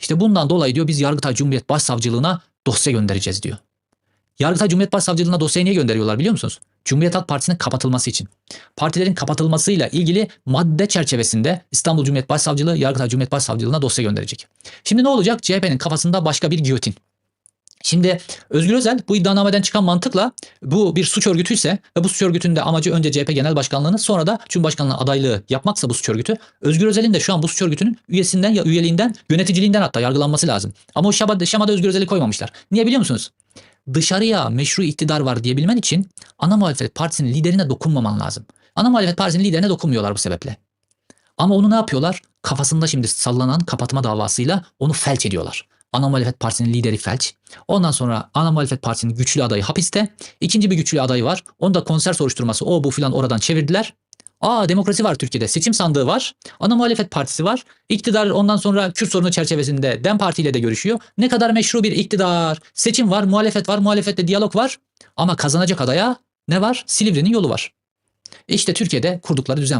İşte bundan dolayı diyor biz Yargıtay Cumhuriyet Başsavcılığına dosya göndereceğiz diyor. Yargıtay Cumhuriyet Başsavcılığına dosyayı niye gönderiyorlar biliyor musunuz? Cumhuriyet Halk Partisi'nin kapatılması için. Partilerin kapatılmasıyla ilgili madde çerçevesinde İstanbul Cumhuriyet Başsavcılığı Yargıtay Cumhuriyet Başsavcılığına dosya gönderecek. Şimdi ne olacak? CHP'nin kafasında başka bir giyotin. Şimdi Özgür Özel bu iddianameden çıkan mantıkla bu bir suç örgütüyse ve bu suç örgütünün de amacı önce CHP Genel Başkanlığını sonra da Cumhurbaşkanlığı adaylığı yapmaksa bu suç örgütü Özgür Özel'in de şu an bu suç örgütünün üyesinden ya üyeliğinden yöneticiliğinden hatta yargılanması lazım. Ama o şamada, şamada Özgür Özel'i koymamışlar. Niye biliyor musunuz? Dışarıya meşru iktidar var diyebilmen için ana muhalefet partisinin liderine dokunmaman lazım. Ana muhalefet partisinin liderine dokunmuyorlar bu sebeple. Ama onu ne yapıyorlar? Kafasında şimdi sallanan kapatma davasıyla onu felç ediyorlar. Ana muhalefet partisinin lideri felç. Ondan sonra ana muhalefet partisinin güçlü adayı hapiste. İkinci bir güçlü adayı var. Onu da konser soruşturması o bu filan oradan çevirdiler. Aa demokrasi var Türkiye'de. Seçim sandığı var. Ana muhalefet partisi var. İktidar ondan sonra Kürt sorunu çerçevesinde DEM Parti ile de görüşüyor. Ne kadar meşru bir iktidar. Seçim var, muhalefet var, muhalefette diyalog var. Ama kazanacak adaya ne var? Silivri'nin yolu var. İşte Türkiye'de kurdukları düzen